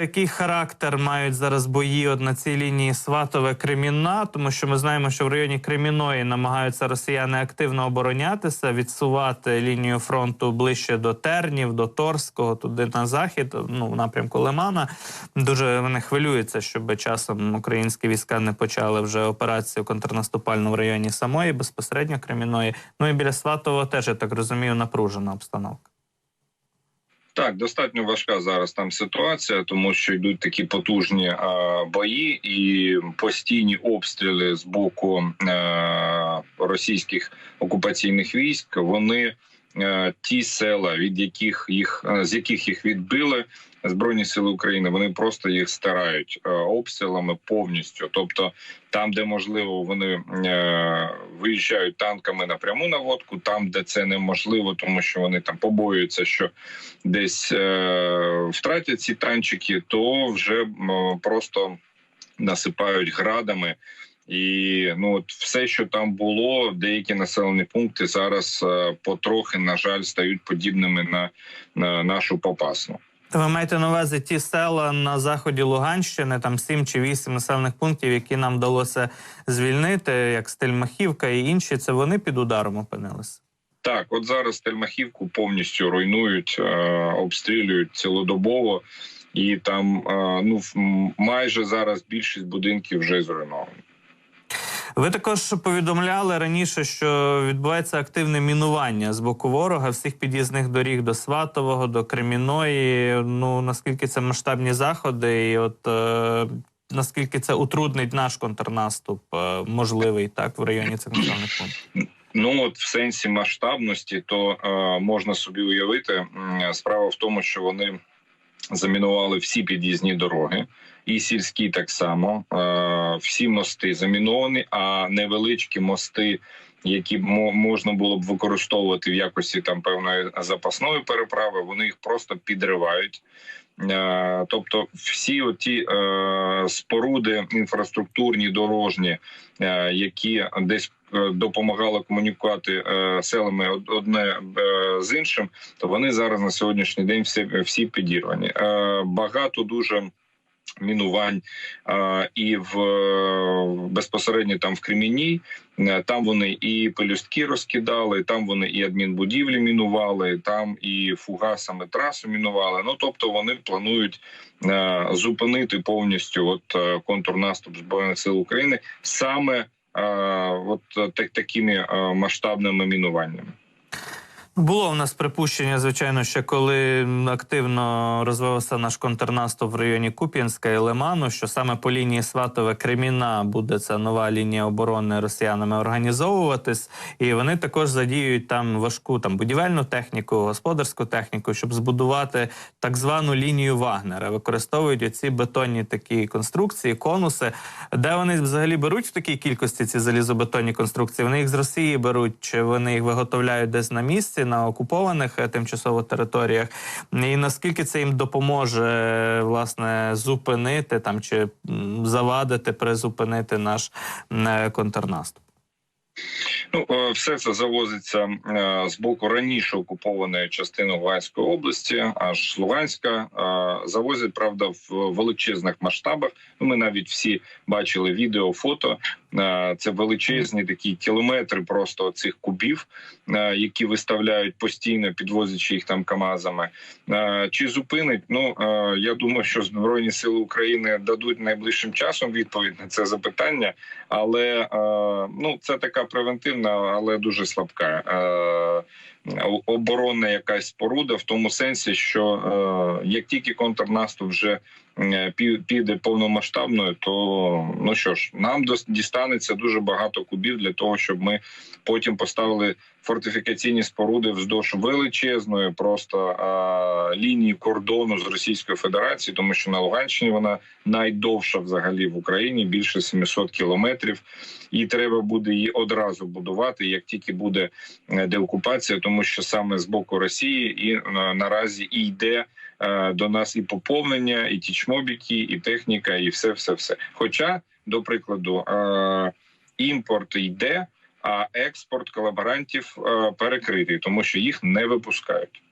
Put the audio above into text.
Який характер мають зараз бої от на цій лінії Сватове Кремінна? Тому що ми знаємо, що в районі Креміної намагаються росіяни активно оборонятися, відсувати лінію фронту ближче до Тернів, до Торського, туди на захід, ну в напрямку Лимана. Дуже вони хвилюються, щоб часом українські війська не почали вже операцію контрнаступальну в районі самої безпосередньо Креміної. Ну і біля Сватового теж я так розумію, напружена обстановка. Так, достатньо важка зараз там ситуація, тому що йдуть такі потужні а, бої і постійні обстріли з боку а, російських окупаційних військ. Вони ті села, від яких їх з яких їх відбили збройні сили України, вони просто їх стирають а, обстрілами повністю. Тобто, там, де можливо, вони е, виїжджають танками напряму наводку, там де це неможливо, тому що вони там побоюються, що десь е, втратять ці танчики, то вже просто насипають градами. І ну от все, що там було, деякі населені пункти зараз е, потрохи, на жаль, стають подібними на, на нашу попасну. Ви маєте на увазі ті села на заході Луганщини, там сім чи вісім населених пунктів, які нам вдалося звільнити, як Стельмахівка і інші. Це вони під ударом опинилися. Так, от зараз Тельмахівку повністю руйнують, е, обстрілюють цілодобово, і там е, ну майже зараз більшість будинків вже зруйновані. Ви також повідомляли раніше, що відбувається активне мінування з боку ворога всіх під'їзних доріг до Сватового, до Креміної. Ну наскільки це масштабні заходи, і от е, наскільки це утруднить наш контрнаступ, е, можливий так в районі цих населених пунктів. Ну от в сенсі масштабності, то е, можна собі уявити. Справа в тому, що вони замінували всі під'їзні дороги, і сільські так само. Е, всі мости заміновані, а невеличкі мости, які можна було б використовувати в якості там певної запасної переправи, вони їх просто підривають. Е, Тобто, всі оті е, споруди інфраструктурні дорожні, які десь е, допомагали комунікувати е, селами одне е, з іншим, то вони зараз на сьогоднішній день всі, всі підірвані. Багато дуже. Мінувань е, і в безпосередньо там в Кремінній, Е, там вони і пелюстки розкидали, там вони і адмінбудівлі мінували, там і фугасами трасу мінували. Ну тобто вони планують е, зупинити повністю от контрнаступ збройних сил України саме от е, так, такими е, масштабними мінуваннями. Було в нас припущення, звичайно, ще коли активно розвивався наш контрнаступ в районі Куп'янська і Лиману, що саме по лінії Сватове Креміна буде ця нова лінія оборони росіянами організовуватись, і вони також задіюють там важку там будівельну техніку, господарську техніку, щоб збудувати так звану лінію Вагнера. Використовують оці бетонні такі конструкції, конуси, де вони взагалі беруть в такій кількості ці залізобетонні конструкції. Вони їх з Росії беруть, чи вони їх виготовляють десь на місці, на окупованих е, тимчасово територіях. І наскільки це їм допоможе е, власне зупинити там чи завадити, призупинити наш е, контрнаступ? Ну, е, все це завозиться е, з боку раніше окупованої частини Луганської області, аж Луганська. Е, Завозять, правда, в величезних масштабах. Ну, Ми навіть всі бачили відео, фото. Це величезні такі кілометри просто цих кубів, які виставляють постійно, підвозячи їх там камазами. Чи зупинить? Ну я думаю, що збройні сили України дадуть найближчим часом відповідь на це запитання, але ну це така превентивна, але дуже слабка. Оборонна якась споруда в тому сенсі, що е, як тільки контрнаступ вже е, піде повномасштабною, то ну що ж, нам дістанеться дуже багато кубів для того, щоб ми потім поставили фортифікаційні споруди вздовж величезної просто е, лінії кордону з Російською Федерацією, тому що на Луганщині вона найдовша взагалі в Україні більше 700 кілометрів, і треба буде її одразу будувати, як тільки буде е, деокупація, тому що саме з боку Росії і е, наразі і йде е, до нас і поповнення, і тічмобіки, і техніка, і все, все, все. Хоча, до прикладу, е, імпорт йде, а експорт колаборантів перекритий, тому що їх не випускають.